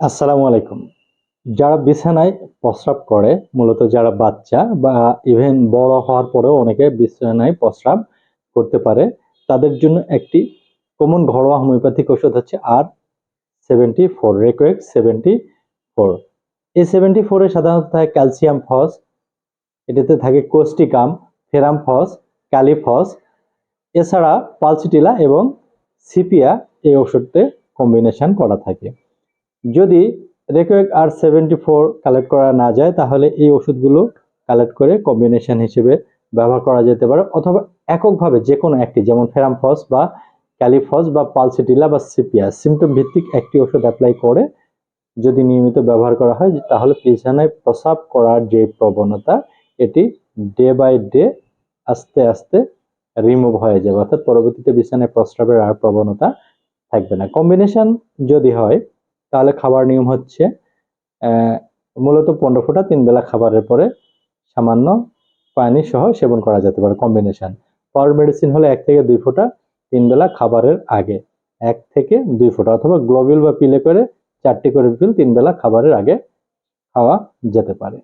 আসসালামু আলাইকুম। যারা বিছানায় প্রস্রাব করে, মূলত যারা বাচ্চা বা ইভেন বড় হওয়ার পরেও অনেকে বিছানায় প্রস্রাব করতে পারে, তাদের জন্য একটি কমন ঘরোয়া হোমিওপ্যাথিক ওষুধ হচ্ছে R seventy four Reckeweg seventy four এই সেভেন্টি ফোরে সাধারণত থাকে ক্যালসিয়াম ফস এটাতে থাকে কোস্টিকাম ফেরাম ফস ক্যালিফস এছাড়া পালসিটিলা এবং সিপিয়া এই ওষুধতে কম্বিনেশন করা থাকে। যদি Reckeweg R seventy four collect করা না যায়, তাহলে এই ওষুধগুলো কালেক্ট করে কম্বিনেশন হিসেবে ব্যবহার করা যেতে পারে অথবা এককভাবে যে কোনো একটি, যেমন ফেরামফস বা ক্যালিফস বা পালসিটিলা বা সিপিয়া সিমটম ভিত্তিক একটি ওষুধ অ্যাপ্লাই করে যদি নিয়মিত ব্যবহার করা হয়, তাহলে বিছানায় প্রসাব করার যে প্রবণতা, এটি ডে বাই ডে আস্তে আস্তে রিমুভ হয়ে যাবে। অর্থাৎ পরবর্তীতে বিছানায় প্রস্রাবের আর প্রবণতা থাকবে না। কম্বিনেশন যদি হয় তাহলে খাবার নিয়ম হচ্ছে মূলত পনেরো ফোঁটা তিন বেলা খাবারের পরে সামান্য পানি সহ সেবন করা যেতে পারে কম্বিনেশন পাওয়ার মেডিসিন হলে এক থেকে দুই ফোঁটা তিন বেলা খাবারের আগে। এক থেকে দুই ফোঁটা অথবা গ্লোবিল বা পিলে করে চারটি করে পিল তিন বেলা খাবারের আগে খাওয়া যেতে পারে।